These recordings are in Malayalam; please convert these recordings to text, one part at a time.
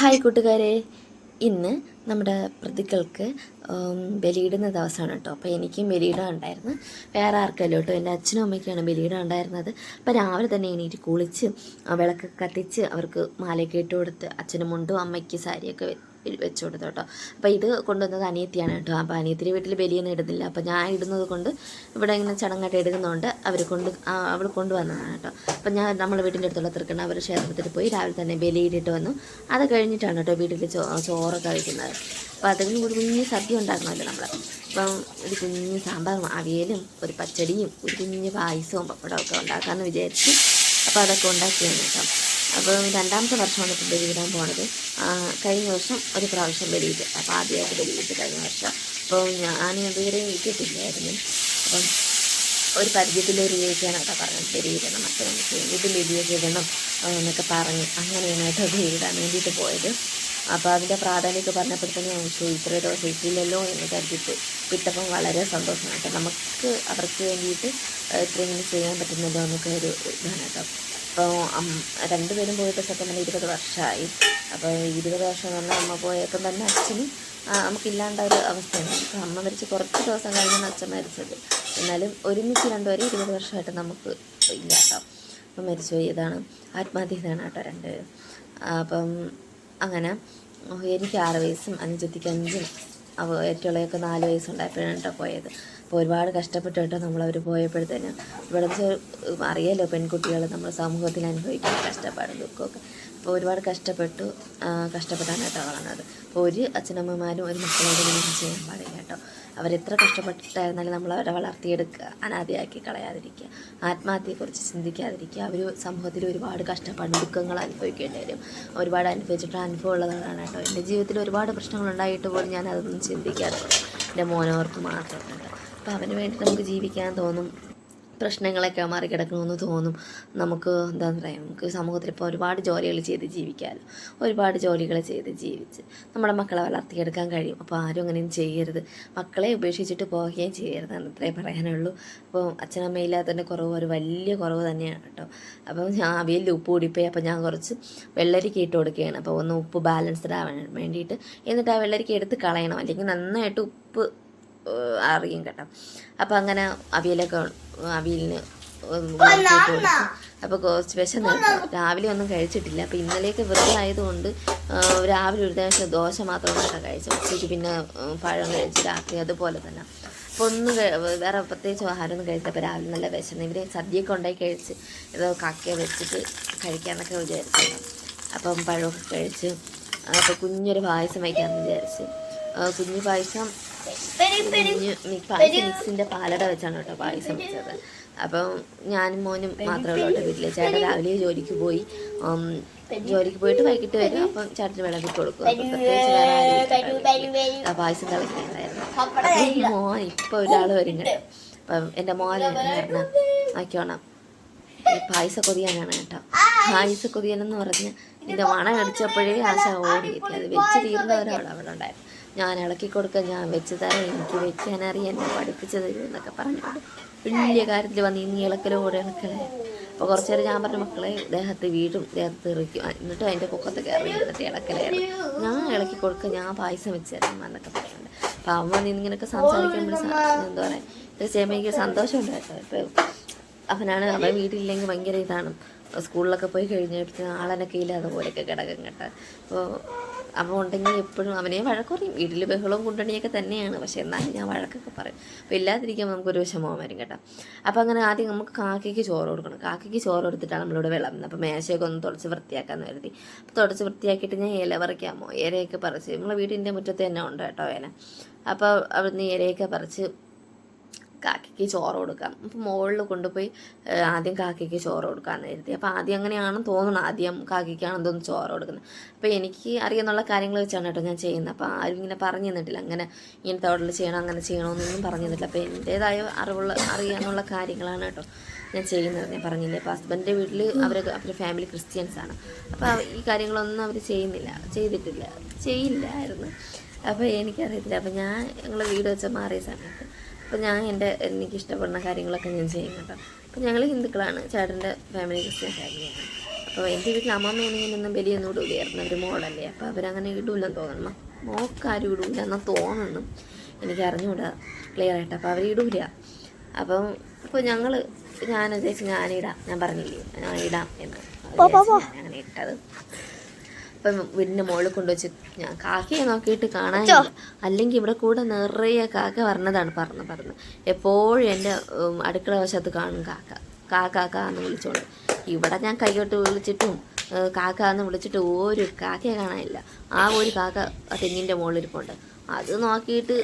ഹായ് കൂട്ടുകാരെ. ഇന്ന് നമ്മുടെ പ്രതികൾക്ക് ബലിയിടുന്ന ദിവസമാണ് കേട്ടോ. അപ്പോൾ എനിക്കും ബലിയിടാൻ ഉണ്ടായിരുന്നു. വേറെ ആർക്കല്ലോ കേട്ടോ. എന്റെ അച്ഛനും അമ്മയ്ക്കാണ് ബലിയിടാൻ ഉണ്ടായിരുന്നത്. അപ്പോൾ രാവിലെ തന്നെ എണീറ്റ് കുളിച്ച് വിളക്ക് കത്തിച്ച് അവർക്ക് മാലയൊക്കെ ഇട്ട് കൊടുത്ത് അച്ഛനും മുണ്ടും അമ്മയ്ക്ക് സാരിയൊക്കെ വെച്ച് കൊടുത്തു കേട്ടോ. അപ്പോൾ ഇത് കൊണ്ടുവന്നത് അനിയത്തിയാണ് കേട്ടോ. അപ്പോൾ അനിയത്തിന്റെ വീട്ടിൽ ബലിയൊന്നും ഇടുന്നില്ല. അപ്പോൾ ഞാൻ ഇടുന്നത് കൊണ്ട് ഇവിടെ ഇങ്ങനെ ചടങ്ങായിട്ട് എടുക്കുന്നതുകൊണ്ട് അവർ കൊണ്ട് അവൾ കൊണ്ടുവന്നതാണ് കേട്ടോ. അപ്പോൾ ഞാൻ നമ്മുടെ വീട്ടിന്റെ അടുത്തുള്ള തൃക്കണ്ണ അവർ ക്ഷേത്രത്തിൽ പോയി രാവിലെ തന്നെ ബലിയിട്ടിട്ട് വന്നു. അത് കഴിഞ്ഞിട്ടാണ് കേട്ടോ വീട്ടിൽ ചോ ചോറൊക്കെ കഴിക്കുന്നത്. അപ്പോൾ അതിന് ഒരു കുഞ്ഞ് സദ്യ ഉണ്ടാക്കണമല്ലോ നമ്മൾ അപ്പം ഒരു കുഞ്ഞ് സാമ്പാറും അവിയലും ഒരു പച്ചടിയും ഒരു കുഞ്ഞ് പായസവും പപ്പടമൊക്കെ ഉണ്ടാക്കാമെന്ന് വിചാരിച്ചു അപ്പോൾ അതൊക്കെ ഉണ്ടാക്കിയാണ് കേട്ടോ. അപ്പോൾ രണ്ടാമത്തെ വർഷമാണ് ഇപ്പോൾ ഇടാൻ പോണത്. കഴിഞ്ഞ വർഷം ഒരു പ്രാവശ്യം ബലിയിട്ട് അപ്പോൾ ആദ്യമായിട്ട് ബലിയിട്ട് കഴിഞ്ഞ വർഷം. അപ്പോൾ ഞാൻ ഇതുവരെ ഇട്ടിട്ടില്ലായിരുന്നു അപ്പം ഒരു പരിചയത്തിലൊരു ചേച്ചിയാണ് കേട്ടോ പറഞ്ഞത് ബലിയിടണം അപ്പോൾ നമുക്ക് വീട്ടിൽ ബലിയൊക്കെ ഇടണം എന്നൊക്കെ പറഞ്ഞ് അങ്ങനെയാണ് കേട്ടോ ബലിയിടാൻ വേണ്ടിയിട്ട് പോയത്. അപ്പോൾ അതിന്റെ പ്രാധാന്യമൊക്കെ പറഞ്ഞപ്പോഴത്തേനും ചോദിച്ചു ഇത്ര ദിവസം ഇട്ടില്ലല്ലോ എന്ന് കരുതിയിട്ട് വിട്ടപ്പം വളരെ സന്തോഷമാണ് കേട്ടോ. നമുക്ക് അവർക്ക് വേണ്ടിയിട്ട് ഇത്രയെങ്കിലും ചെയ്യാൻ പറ്റുന്നല്ലോ എന്നൊക്കെ ഒരു ഇതാണ് കേട്ടോ. അപ്പോൾ രണ്ടുപേരും പോയിട്ട് സത്യം പറഞ്ഞാൽ ഇരുപത് വർഷമായി. അപ്പോൾ ഇരുപത് വർഷം എന്ന് പറഞ്ഞാൽ അമ്മ പോയപ്പം തന്നെ അച്ഛനും നമുക്കില്ലാണ്ട ഒരു അവസ്ഥയാണ്. അപ്പോൾ അമ്മ മരിച്ച് കുറച്ച് ദിവസം കഴിഞ്ഞാണ് അച്ഛൻ മരിച്ചത്. എന്നാലും ഒരുമിച്ച് രണ്ടുപേരും ഇരുപത് വർഷമായിട്ട് നമുക്ക് ഇല്ല കേട്ടോ. അപ്പം മരിച്ചുപോയി ഇതാണ് ആത്മഹത്യ കേട്ടോ രണ്ടുപേരും അപ്പം അങ്ങനെ എനിക്ക് ആറ് വയസ്സും അനുജത്തിക്ക് അഞ്ചും അവ ഏറ്റവും നാല് വയസ്സുണ്ടായപ്പോഴാണ് കേട്ടോ പോയത്. അപ്പോൾ ഒരുപാട് കഷ്ടപ്പെട്ടു കേട്ടോ നമ്മളവർ പോയപ്പോഴത്തേനും. ഇവിടെ അറിയാലോ പെൺകുട്ടികൾ നമ്മൾ സമൂഹത്തിൽ അനുഭവിക്കുന്ന കഷ്ടപ്പാടും ദുഃഖമൊക്കെ അപ്പോൾ ഒരുപാട് കഷ്ടപ്പെട്ടു. കഷ്ടപ്പെട്ടാണ് കേട്ടോ വളർന്നത്. അപ്പോൾ ഒരു അച്ഛനമ്മമാരും ഒരു മക്കളോട് ഒന്നും ചെയ്യാൻ പാടില്ല കേട്ടോ. അവരെത്ര കഷ്ടപ്പെട്ടിട്ടായിരുന്നാലും നമ്മൾ അവരെ വളർത്തിയെടുക്കുക അനാഥയാക്കി കളയാതിരിക്കുക ആത്മഹത്യയെക്കുറിച്ച് ചിന്തിക്കാതിരിക്കുക. അവർ സമൂഹത്തിൽ ഒരുപാട് കഷ്ടപ്പാട് ദുഃഖങ്ങൾ അനുഭവിക്കേണ്ടി വരും. ഒരുപാട് അനുഭവിച്ചിട്ട് അനുഭവം ഉള്ളതാണ് കേട്ടോ. എന്റെ ജീവിതത്തിൽ ഒരുപാട് പ്രശ്നങ്ങൾ ഉണ്ടായിട്ട് പോലും ഞാൻ അതൊന്നും ചിന്തിക്കാറുള്ളൂ എന്റെ മോനോർക്ക് മാത്രമല്ല അപ്പോൾ അവന് വേണ്ടി നമുക്ക് ജീവിക്കാൻ തോന്നും പ്രശ്നങ്ങളൊക്കെ മറികടക്കണമെന്ന് തോന്നും. നമുക്ക് എന്താ പറയാം നമുക്ക് സമൂഹത്തിൽ ഇപ്പോൾ ഒരുപാട് ജോലികൾ ചെയ്ത് ജീവിക്കാമല്ലോ ഒരുപാട് ജോലികൾ ചെയ്ത് ജീവിച്ച് നമ്മുടെ മക്കളെ വളർത്തിയെടുക്കാൻ കഴിയും. അപ്പോൾ ആരും അങ്ങനെയും ചെയ്യരുത്. മക്കളെ ഉപേക്ഷിച്ചിട്ട് പോവുകയും ചെയ്യരുത് എന്ന് അത്രേ പറയാനുള്ളൂ. അപ്പോൾ അച്ഛനമ്മയില്ലാത്തതിന്റെ കുറവ് ഒരു വലിയ കുറവ് തന്നെയാണ് കേട്ടോ. അപ്പോൾ ഞാൻ അവയിൽ ഉപ്പ് കൂടിപ്പോയി. അപ്പോൾ ഞാൻ കുറച്ച് വെള്ളരിക്ക ഇട്ട് കൊടുക്കുകയാണ്. അപ്പോൾ ഒന്ന് ഉപ്പ് ബാലൻസ്ഡ് ആവാൻ വേണ്ടിയിട്ട്. എന്നിട്ട് ആ വെള്ളരിക്ക എടുത്ത് കളയണം. അല്ലെങ്കിൽ നന്നായിട്ട് ഉപ്പ് അറിയും കേട്ടോ. അപ്പം അങ്ങനെ അവിയലൊക്കെ അവിയലിന് അപ്പോൾ കുറച്ച് വിശന്ന് രാവിലെ ഒന്നും കഴിച്ചിട്ടില്ല. അപ്പോൾ ഇന്നലെയൊക്കെ വെറുതെ ആയതുകൊണ്ട് രാവിലെ ഒരു ദിവസം ദോശ മാത്രമാണ് കഴിച്ചത്. ഉച്ചയ്ക്ക് പിന്നെ പഴം കഴിച്ച് രാത്രി അതുപോലെ തന്നെ. അപ്പോൾ ഒന്നും വേറെ പ്രത്യേകിച്ച് ആഹാരമൊന്നും കഴിച്ചപ്പോൾ രാവിലെ നല്ല വിശന്ന്. ഇവർ സദ്യയൊക്കെ ഉണ്ടായി കഴിച്ച് ഏതോ കാക്കയെ വെച്ചിട്ട് കഴിക്കാമെന്നൊക്കെ വിചാരിച്ചു അപ്പം പഴമൊക്കെ കഴിച്ച് അപ്പോൾ കുഞ്ഞൊരു പായസം വയ്ക്കാമെന്ന് വിചാരിച്ച്. കുഞ്ഞു പായസം. കുഞ്ഞ് പായസം മിക്സിന്റെ പാലട വെച്ചാണ് കേട്ടോ പായസം വെച്ചത്. അപ്പം ഞാനും മോനും മാത്രമേ ഉള്ളൂ വീട്ടിൽ ചേട്ടൻ രാവിലെ ജോലിക്ക് പോയി. ജോലിക്ക് പോയിട്ട് വൈകിട്ട് വരും. അപ്പം ചേട്ടന് വിളക്കി കൊടുക്കും. ആ പായസം കളിക്കുന്നുണ്ടായിരുന്നു മോൻ ഇപ്പം ഒരാൾ വരുന്നുണ്ട്. അപ്പം എന്റെ പറഞ്ഞ ആക്കിയോണം പായസ കൊതിയാനാണ് കേട്ടോ. പായസ കൊതിയാനെന്ന് പറഞ്ഞ് ഇതിന്റെ മണം അടിച്ചപ്പോഴേ ആശ ഓടി അത് വെച്ച് തീർന്നവരവിടെ അവിടെ ഉണ്ടായിരുന്നു ഞാൻ ഇളക്കി കൊടുക്കാൻ ഞാൻ വെച്ച് തരാം എനിക്ക് വെക്കാൻ അറിയാം എന്നെ പഠിപ്പിച്ചു തരും എന്നൊക്കെ പറഞ്ഞുകൊണ്ട് വലിയ കാര്യത്തിൽ വന്ന് ഇനി കൂടെ ഇളക്കലേ. അപ്പോൾ കുറച്ച് നേരം ഞാൻ പറഞ്ഞ മക്കളെ ദേഹത്ത് വീടും ദേഹത്ത് ഇറക്കും എന്നിട്ട് അതിന്റെ പൊക്കത്ത് കയറി എന്നിട്ട് ഇളക്കലായിരുന്നു ഞാൻ ഇളക്കി കൊടുക്കുക ഞാൻ പായസം വെച്ച് തരാം എന്നൊക്കെ പറയുന്നുണ്ട് അപ്പോൾ അവൻ വന്ന് ഇങ്ങനെയൊക്കെ സംസാരിക്കുമ്പോൾ എന്താ പറയുക ചെയ്യുമ്പോൾ എനിക്ക് സന്തോഷമുണ്ട് കേട്ടോ ഇപ്പോൾ അവനാണ് അവൻ വീട്ടിലില്ലെങ്കിൽ ഭയങ്കര ഇതാണ്. സ്കൂളിലൊക്കെ പോയി കഴിഞ്ഞിട്ട് ആളനൊക്കെ ഇല്ലാതെ പോലെയൊക്കെ കിടക്കും കേട്ടോ. അപ്പോൾ അവൻ ഉണ്ടെങ്കിൽ എപ്പോഴും അവനെ വഴക്ക് പറയും വീട്ടിൽ ബഹളവും കുണ്ടണിയൊക്കെ തന്നെയാണ്. പക്ഷേ എന്നാലും ഞാൻ വഴക്കൊക്കെ പറയും. അപ്പോൾ ഇല്ലാതിരിക്കുമ്പോൾ നമുക്കൊരു വിഷമവും വരും കേട്ടോ. അപ്പോൾ അങ്ങനെ ആദ്യം നമുക്ക് കാക്കയ്ക്ക് ചോറ് കൊടുക്കണം. കാക്കയ്ക്ക് ചോറ് കൊടുത്തിട്ടാണ് നമ്മളിവിടെ വിളമ്പുന്നത്. അപ്പോൾ മേശയൊക്കെ ഒന്ന് തുടച്ച് വൃത്തിയാക്കാമെന്ന് കരുതി. അപ്പോൾ തുടച്ച് വൃത്തിയാക്കിയിട്ട് ഞാൻ ഇല പറിക്കാമോ? ഇലയൊക്കെ പറിച്ച്. നമ്മളെ വീടിന്റെ മുറ്റത്ത് തന്നെ ഉണ്ട് കേട്ടോ ഇല. അപ്പോൾ അവിടുന്ന് ഇലയൊക്കെ പറിച്ച് കാക്കയ്ക്ക് ചോറ് കൊടുക്കാം. അപ്പോൾ മുകളിൽ കൊണ്ടുപോയി ആദ്യം കാക്കയ്ക്ക് ചോറ് കൊടുക്കാമെന്ന് കരുതി. അപ്പോൾ ആദ്യം അങ്ങനെയാണെന്ന് തോന്നുന്നു ആദ്യം കാക്കയ്ക്കാണെന്ന് തോന്നുന്നു ചോറ് കൊടുക്കുന്നത്. അപ്പോൾ എനിക്ക് അറിയാന്നുള്ള കാര്യങ്ങൾ വെച്ചാണ് കേട്ടോ ഞാൻ ചെയ്യുന്നത്. അപ്പോൾ ആരും ഇങ്ങനെ പറഞ്ഞു തന്നിട്ടില്ല. അങ്ങനെ ഇങ്ങനത്തെ ഓർഡർ ചെയ്യണം അങ്ങനെ ചെയ്യണമെന്നൊന്നും പറഞ്ഞു തന്നിട്ടില്ല. അപ്പോൾ എന്റേതായ അറിവുള്ള അറിയാനുള്ള കാര്യങ്ങളാണ് കേട്ടോ ഞാൻ ചെയ്യുന്നത്. ഞാൻ പറഞ്ഞില്ലേ അപ്പോൾ ഹസ്ബൻഡിന്റെ വീട്ടിൽ അവർ അവരുടെ ഫാമിലി ക്രിസ്ത്യൻസാണ് അപ്പോൾ ഈ കാര്യങ്ങളൊന്നും അവർ ചെയ്യുന്നില്ല. ചെയ്തിട്ടില്ല. ചെയ്യില്ലായിരുന്നു. അപ്പോൾ എനിക്കറിയത്തില്ല. അപ്പോൾ ഞാൻ ഞങ്ങൾ വീട് വെച്ച മാറിയ സമയത്ത് അപ്പോൾ ഞാൻ എന്റെ എനിക്ക് ഇഷ്ടപ്പെടുന്ന കാര്യങ്ങളൊക്കെ ഞാൻ ചെയ്യും കേട്ടോ. അപ്പോൾ ഞങ്ങൾ ഹിന്ദുക്കളാണ്. ചേട്ടന്റെ ഫാമിലി ക്രിസ്ത്യൻ ഫാമിലിയാണ് അപ്പോൾ എന്റെ വീട്ടിൽ അമ്മമ്മയാണെങ്കിൽ ഒന്നും ബലിയൊന്നും ഇടൂലായിരുന്നു അവർ മോളല്ലേ. അപ്പോൾ അവരങ്ങനെ ഇടൂലെന്ന് തോന്നണം. മോക്കാരും ഇടൂല എന്നാൽ തോന്നുന്നു എനിക്ക് അറിഞ്ഞുകൂടാ ക്ലിയർ ആയിട്ട്. അപ്പോൾ അവർ ഇടൂല. അപ്പം ഇപ്പോൾ ഞങ്ങൾ ഞാൻ ഉദ്ദേശിച്ച് ഞാനിടാം. ഞാൻ പറഞ്ഞില്ലേ? ഞാൻ ഇടാം എന്ന് അങ്ങനെ ഇട്ടത്. അപ്പം വീടിന്റെ മുകളിൽ കൊണ്ടുവച്ച് ഞാൻ കാക്കയെ നോക്കിയിട്ട് കാണാൻ അല്ലെങ്കിൽ ഇവിടെ കൂടെ നിറയെ കാക്ക പറഞ്ഞതാണ് പറഞ്ഞു പറഞ്ഞു. എപ്പോഴും എന്റെ അടുക്കള വശത്ത് കാണും കാക്ക. കാക്ക കാക്ക എന്ന് വിളിച്ചോളൂ. ഇവിടെ ഞാൻ കൈയോട്ട് വിളിച്ചിട്ടും കാക്ക എന്ന് വിളിച്ചിട്ട് ഒരു കാക്കയെ കാണാനില്ല. ആ ഒരു കാക്ക തെങ്ങിന്റെ മുകളിൽ ഇരിപ്പുണ്ട് അത് നോക്കിയിട്ട്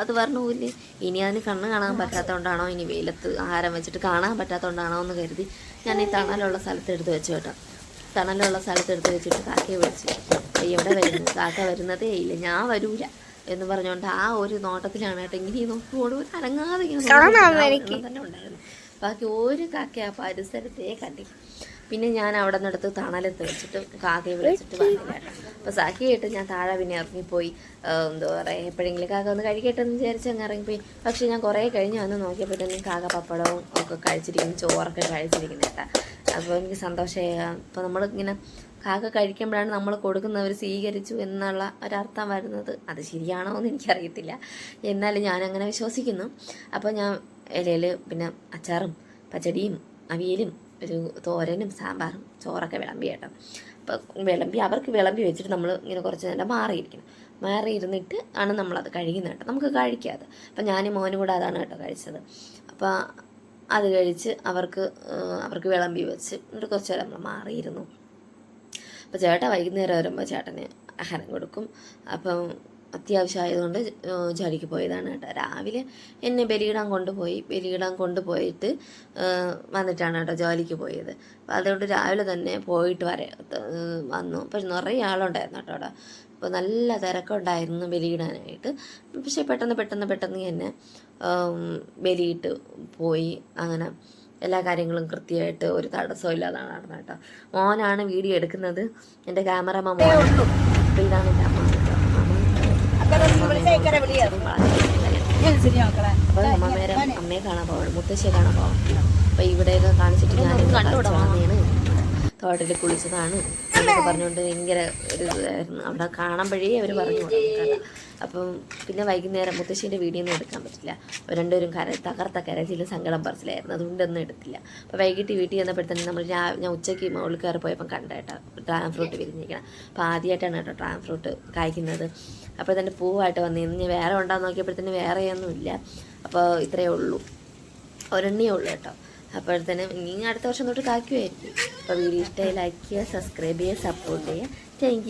അത് പറഞ്ഞു പോയില്ലേ ഇനി അതിന് കണ്ണ് കാണാൻ പറ്റാത്തതുകൊണ്ടാണോ ഇനി വെയിലത്ത് ആഹാരം വെച്ചിട്ട് കാണാൻ പറ്റാത്തതുകൊണ്ടാണോ എന്ന് കരുതി ഞാൻ ഈ തണലുള്ള സ്ഥലത്ത് എടുത്ത് വെച്ചു കേട്ടോ. തണലുള്ള സ്ഥലത്ത് എടുത്ത് വെച്ചിട്ട് കാക്കയെ വിളിച്ചു എവിടെ വരുന്നു? കാക്ക വരുന്നതേ ഇല്ല ഞാൻ വരൂല എന്ന് പറഞ്ഞുകൊണ്ട് ആ ഒരു നോട്ടത്തിലാണ് കേട്ടോ ഇങ്ങനെ ഈ നോക്കിയോട് അനങ്ങാതെ ഇങ്ങനെ തന്നെ ഉണ്ടായിരുന്നു. ബാക്കി ഒരു കാക്ക ആ പരിസരത്തേ കണ്ടില്ല. പിന്നെ ഞാൻ അവിടെ നിന്നെടുത്ത് തണലത്ത് വെച്ചിട്ട് കാക്കയെ വിളിച്ചിട്ട് വന്നില്ല കേട്ടോ അപ്പോൾ സാക്കിയായിട്ട് ഞാൻ താഴെ പിന്നെ ഇറങ്ങിപ്പോയി. എന്താ പറയുക എപ്പോഴെങ്കിലും കാക്ക ഒന്ന് കഴിക്കട്ടെ എന്ന് വിചാരിച്ച് അങ്ങ് ഇറങ്ങിപ്പോയി. പക്ഷേ ഞാൻ കുറേ കഴിഞ്ഞ് വന്ന് നോക്കിയപ്പോൾ തന്നെ കാക്ക പപ്പടവും ഒക്കെ കഴിച്ചിരിക്കും ചോറൊക്കെ കഴിച്ചിരിക്കുന്നത് കേട്ടോ അപ്പോൾ എനിക്ക് സന്തോഷമായി. അപ്പോൾ നമ്മളിങ്ങനെ കാക്ക കഴിക്കുമ്പോഴാണ് നമ്മൾ കൊടുക്കുന്നവർ സ്വീകരിച്ചു എന്നുള്ള ഒരർത്ഥം വരുന്നത്. അത് ശരിയാണോ എന്ന് എനിക്കറിയത്തില്ല. എന്നാലും ഞാനങ്ങനെ വിശ്വസിക്കുന്നു. അപ്പോൾ ഞാൻ ഇലയിൽ പിന്നെ അച്ചാറും പച്ചടിയും അവിയലും ഒരു തോരനും സാമ്പാറും ചോറൊക്കെ വിളമ്പി കേട്ടോ. അപ്പോൾ വിളമ്പി അവർക്ക് വിളമ്പി വെച്ചിട്ട് നമ്മൾ ഇങ്ങനെ കുറച്ച് നേരം മാറിയിരിക്കണം. മാറി ഇരുന്നിട്ട് ആണ് നമ്മളത് കഴിക്കുന്നത് കേട്ടോ. നമുക്ക് കഴിക്കാതെ. അപ്പം ഞാനും മോനും കൂടെ അതാണ് കേട്ടോ കഴിച്ചത്. അപ്പോൾ അത് കഴിച്ച് അവർക്ക് അവർക്ക് വിളമ്പി വെച്ച് എന്നിട്ട് കുറച്ച് നേരം നമ്മൾ മാറിയിരുന്നു. അപ്പോൾ ചേട്ടൻ വൈകുന്നേരം വരുമ്പോൾ ചേട്ടന് ആഹാരം കൊടുക്കും. അപ്പം അത്യാവശ്യമായതുകൊണ്ട് ജോലിക്ക് പോയതാണ് കേട്ടോ. രാവിലെ എന്നെ ബലിയിടാൻ കൊണ്ടുപോയി ബലിയിടാൻ കൊണ്ടുപോയിട്ട് വന്നിട്ടാണ് കേട്ടോ ജോലിക്ക് പോയത്. അപ്പോൾ അതുകൊണ്ട് രാവിലെ തന്നെ പോയിട്ട് വരെ വന്നു. പക്ഷെ നിറയെ ആളുണ്ടായിരുന്നു കേട്ടോ അവിടെ. അപ്പോൾ നല്ല തിരക്കുണ്ടായിരുന്നു ബലിയിടാനായിട്ട്. പക്ഷേ പെട്ടെന്ന് പെട്ടെന്ന് പെട്ടെന്ന് തന്നെ ബലിയിട്ട് പോയി. അങ്ങനെ എല്ലാ കാര്യങ്ങളും കൃത്യമായിട്ട് ഒരു തടസ്സവും ഇല്ലാതാണ് നടന്നത് കേട്ടോ. മോനാണ് വീഡിയോ എടുക്കുന്നത്. എന്റെ ക്യാമറമാൻ മോനാണ്. അപ്പോൾ ഇതാണ് എന്റെ അമ്മ അമ്മയെ കാണാൻ പോകണം മുത്തശ്ശിയെ കാണാൻ പോകണം അപ്പൊ ഇവിടെയൊക്കെ കാണിച്ചിട്ട് ഞാൻ കണ്ടുവിടാണ് തോട്ടിൽ കുളിച്ചതാണ് എന്നൊക്കെ പറഞ്ഞുകൊണ്ട് ഭയങ്കര ഒരു ഇതായിരുന്നു. അവിടെ കാണുമ്പോഴേ അവർ പറഞ്ഞു കൊടുക്കണം അപ്പം പിന്നെ വൈകുന്നേരം മുത്തശ്ശീന്റെ വീഡിയോ ഒന്നും എടുക്കാൻ പറ്റില്ല. അവർ രണ്ടുപേരും കര തകർത്ത കരച്ചിൽ സങ്കടം പറച്ചിലായിരുന്നു. അതുകൊണ്ടൊന്നും എടുത്തില്ല. അപ്പോൾ വൈകിട്ട് വീട്ടിൽ ചെന്നപ്പോഴത്തേനും നമ്മൾ രാ ഞാൻ ഉച്ചയ്ക്ക് മുകളിൽ കയറി പോയപ്പം കണ്ട കേട്ടോ ഡ്രാഗൺ ഫ്രൂട്ട് വിരിഞ്ഞിരിക്കണം. അപ്പോൾ ആദ്യമായിട്ടാണ് കേട്ടോ ഡ്രാഗൺ ഫ്രൂട്ട് കായ്ക്കുന്നത്. അപ്പോൾ തന്നെ പൂവായിട്ട് വന്നിരുന്നു ഞാൻ വേറെ ഉണ്ടാകുന്ന നോക്കിയപ്പോഴത്തേന് വേറെയൊന്നും ഇല്ല അപ്പോൾ ഇത്രയേ ഉള്ളൂ. ഒരെണ്ണേ ഉള്ളൂ കേട്ടോ. അപ്പോഴത്തേനും ഇനി അടുത്ത വർഷം തൊട്ട് കാക്കുമായിരിക്കും അപ്പോൾ വീഡിയോ ഇഷ്ടമായി ലൈക്ക് ചെയ്യുക സബ്സ്ക്രൈബ് ചെയ്യുക സപ്പോർട്ട് ചെയ്യുക. താങ്ക്